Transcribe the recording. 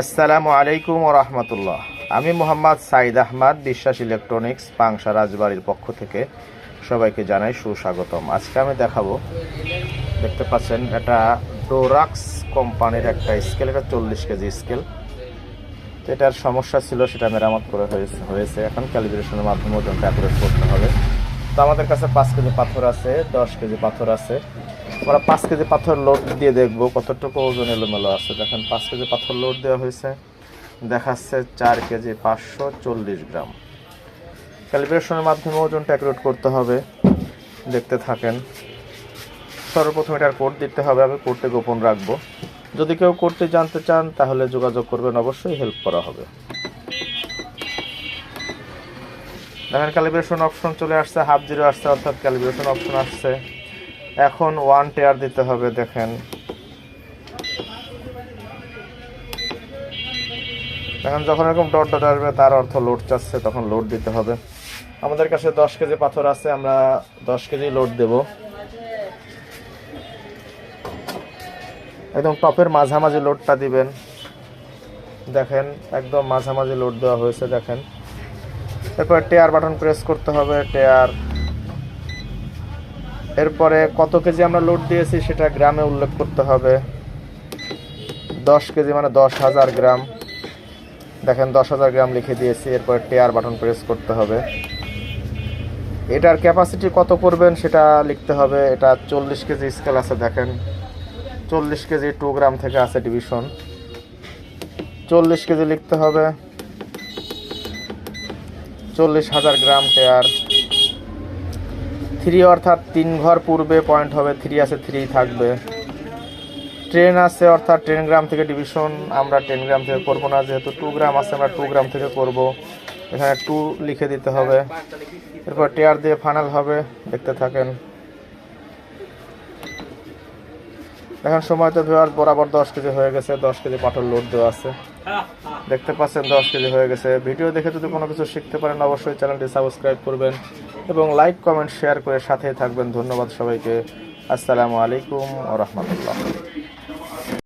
আসসালামু আলাইকুম রহমতুল্লাহ। আমি মোহাম্মদ সাইদ আহমদ, বিশ্বাস ইলেকট্রনিক্স, পাংশা রাজবাড়ির পক্ষ থেকে সবাইকে জানাই সুস্বাগতম। আজকে আমি দেখাবো, দেখতে পাচ্ছেন, এটা ডোরাক্স কোম্পানির একটা স্কেল, এটা চল্লিশ কেজি স্কেল। তো এটার সমস্যা ছিল, সেটা মেরামত করে হয়েছে হয়েছে। এখন ক্যালিব্রেশনের মাধ্যমে ওজনটা অ্যাকুরেট করতে হবে। তো আমাদের কাছে পাঁচ কেজি পাথর আছে, দশ কেজি পাথর আছে। আমরা পাঁচ কেজি পাথর লোড দিয়ে দেখব। কতটুকু ওজন এলোমেলো আছে? দেখেন, পাঁচ কেজি পাথর লোড দেওয়া হয়েছে। দেখাচ্ছে চার কেজি পাঁচশো চল্লিশ গ্রাম। ক্যালিব্রেশনের মাধ্যমে ওজনটা অ্যাকুরেট করতে হবে। দেখতে থাকেন। সর্বপ্রথম এটার কোড দিতে হবে। আমি কোডটি গোপন রাখব। যদি কেউ করতে জানতে চান, তাহলে যোগাযোগ করবেন। অবশ্যই হেল্প করা হবে। দেখেন, ক্যালিব্রেশন অপশন চলে আসছে। হাফ জিরো আসছে, অর্থাৎ ক্যালিব্রেশন অপশন আসছে। এখন ওয়ান টেয়ার দিতে হবে, দেখেন। এখন যখন এরকম ডট ডট আসবে, তার অর্থ লোড চাচ্ছে, তখন লোড দিতে হবে। আমাদের কাছে দশ কেজি পাথর আছে, আমরা দশ কেজি লোড দেব। একদম টপের মাঝামাঝি লোডটা দিবেন। দেখেন, একদম মাঝামাঝি লোড দেওয়া হয়েছে, দেখেন। এরপর টেয়ার বাটন প্রেস করতে হবে টেয়ার এরপরে কত কেজি আমরা লোড দিয়েছি সেটা গ্রামে উল্লেখ করতে হবে। দশ কেজি মানে দশ হাজার গ্রাম। দেখেন দশ হাজার গ্রাম লিখে দিয়েছি, এরপরে টেয়ার বাটন প্রেস করতে হবে। এটার ক্যাপাসিটি কত করবেন সেটা লিখতে হবে। এটা চল্লিশ কেজি স্কেল আছে, দেখেন। চল্লিশ কেজি টু গ্রাম থেকে আছে ডিভিশন চল্লিশ কেজি লিখতে হবে। চল্লিশ হাজার গ্রাম টেয়ার থ্রি অর্থাৎ তিন ঘর পূর্বে পয়েন্ট হবে থ্রি আছে থ্রি থাকবে। ট্রেন আছে অর্থাৎ টেন গ্রাম থেকে ডিভিশন আমরা টেন গ্রাম থেকে করব না, যেহেতু টু গ্রাম আছে, আমরা টু গ্রাম থেকে করব। এখানে টু লিখে দিতে হবে। এরপর টেয়ার দিয়ে ফাইনাল হবে, দেখতে থাকেন। এখন সময় তো ভিওয়ার বরাবর দশ কেজি হয়ে গেছে, দশ কেজি পাটল লোড দেওয়া আছে। দেখতে পাচ্ছেন, দশ কেজি হয়ে গেছে। ভিডিও দেখে যদি কোনো কিছু শিখতে পারেন, অবশ্যই চ্যানেলটি সাবস্ক্রাইব করবেন এবং লাইক, কমেন্ট, শেয়ার করে সাথে থাকবেন। ধন্যবাদ সবাইকে। আসসালামু আলাইকুম ও রহমতুল্লাহ।